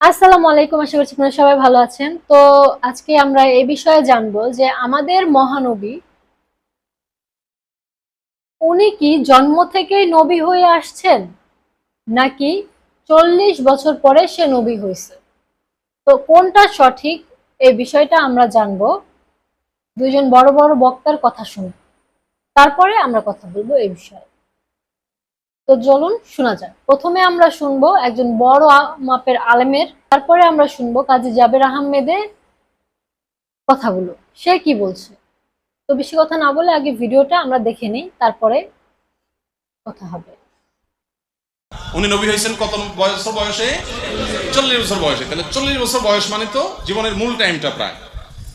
আসসালামু আলাইকুম, আশা করছি আপনারা সবাই ভালো আছেন। তো আজকে আমরা এই বিষয়ে জানব যে আমাদের মহানবী, উনি কি জন্ম থেকেই নবী হয়ে আসছেন, নাকি চল্লিশ বছর পরে সে নবী হয়েছে? তো কোনটা সঠিক এই বিষয়টা আমরা জানব। দুজন বড় বড় বক্তার কথা শুনে। তারপরে আমরা কথা বলব এই বিষয়ে। তো চলুন শোনা যাক। প্রথমে আমরা শুনব একজন বড় মাপের আলেমের তারপরে আমরা শুনব কাজী জাবের আহমেদের কথাগুলো। সে কি বলছে? তো বেশি কথা না বলে আগে ভিডিওটা আমরা দেখে নিই তারপরে কথা হবে। উনি নবী হয়েছেন কত বছর বয়সে? চল্লিশ বছর বয়সে। তাহলে চল্লিশ বছর বয়স মানে তো জীবনের মূল টাইমটা প্রায়।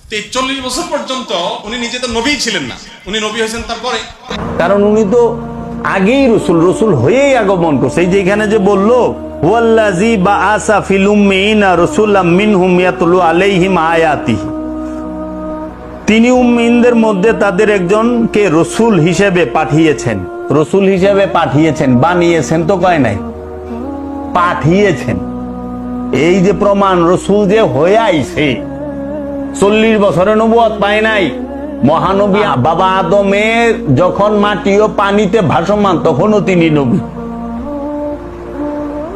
তো এই চল্লিশ বছর পর্যন্ত উনি নিজে তো নবী ছিলেন না। উনি নবী হয়েছেন তারপরে। কারণ উনি তো আগেই রসুল রসুল হয়েই আগমন করছে। এই যে এখানে যে বলল হুয়াল্লাজি বা আসা ফিলুমিনা রসুল্লাহ মিনহুম ইয়াতলু আলাইহিম আয়াতিহি। তিনি উম্মিনদের মধ্যে তাদের একজনকে রসুল হিসেবে পাঠিয়েছেন। রসুল হিসেবে পাঠিয়েছেন, বানিয়েছেন তো কয় নাই? পাঠিয়েছেন। এই যে প্রমাণ, রসুল যে হয়ে আইছে, চল্লিশ বছরে নবুয়ত পায় নাই। মহানবী বাবা আদমের যখন মাটি ও পানিতে ভাসমান তখনও তিনি নবী।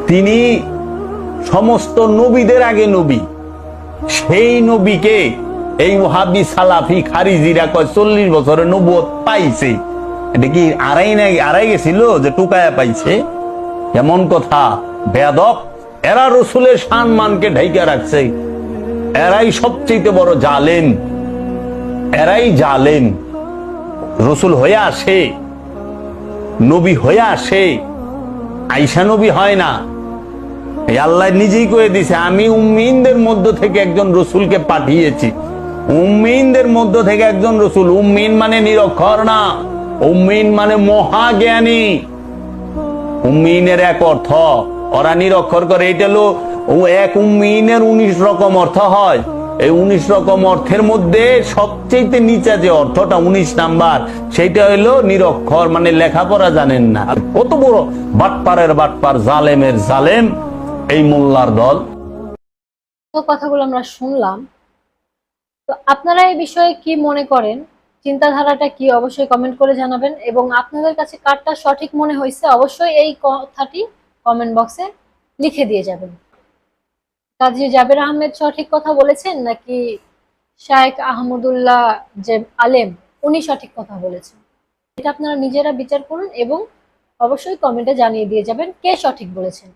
তিনি সমস্ত নবীদের আগে নবী। সেই নবীকে এই ওহাবি সালাফি খারিজিরা কয় চল্লিশ বছরে নবুয়ত পাইছে। এটা কি আড়াই নাই আড়াই গেছিল যে টুকায়া পাইছে? এমন কথা বেদক এরা রসুলের সম্মানকে ঢাইকা রাখছে। এরাই সবচেয়ে বড় জালেম। এরাই জালেম। রসুল হয়ে আসে, নবী হয়ে আসে আইসা নবী হয় না। আল্লাহ নিজেই করে দিছে, আমি উম্মিনদের মধ্য থেকে একজন রসুলকে পাঠিয়েছি। উম্মিনদের মধ্য থেকে একজন রসুল। উম্মিন মানে নিরক্ষর না, উম্মিন মানে মহাজ্ঞানী। উম্মিনের এক অর্থ, ওরা নিরক্ষর করে, এটা হলো এক উম্মিনের উনিশ রকম অর্থ হয়। এই উনিশ রকম অর্থের মধ্যে সবচেয়ে নিচা যে অর্থটা, উনিশ নাম্বার, সেইটা হইল নিরক্ষর মানে লেখাপড়া জানেন না। কত বড় বাটপারের বাটপার, জালেমের জালেম, এই মোল্লার দল। কথাগুলো আমরা শুনলাম। তো আপনারা এই বিষয়ে কি মনে করেন? চিন্তাধারাটা কি? অবশ্যই কমেন্ট করে জানাবেন। এবং আপনাদের কাছে কারটা সঠিক মনে হয়েছে, অবশ্যই এই কথাটি কমেন্ট বক্সে লিখে দিয়ে যাবেন। কাজী জাবের আহমেদ সঠিক কথা বলেছেন নাকি শায়েক আহমদুল্লাহ যে আলেম, উনি সঠিক কথা বলেছেন? এটা আপনারা নিজেরা বিচার করুন এবং অবশ্যই কমেন্টে জানিয়ে দিয়ে যাবেন কে সঠিক বলেছেন।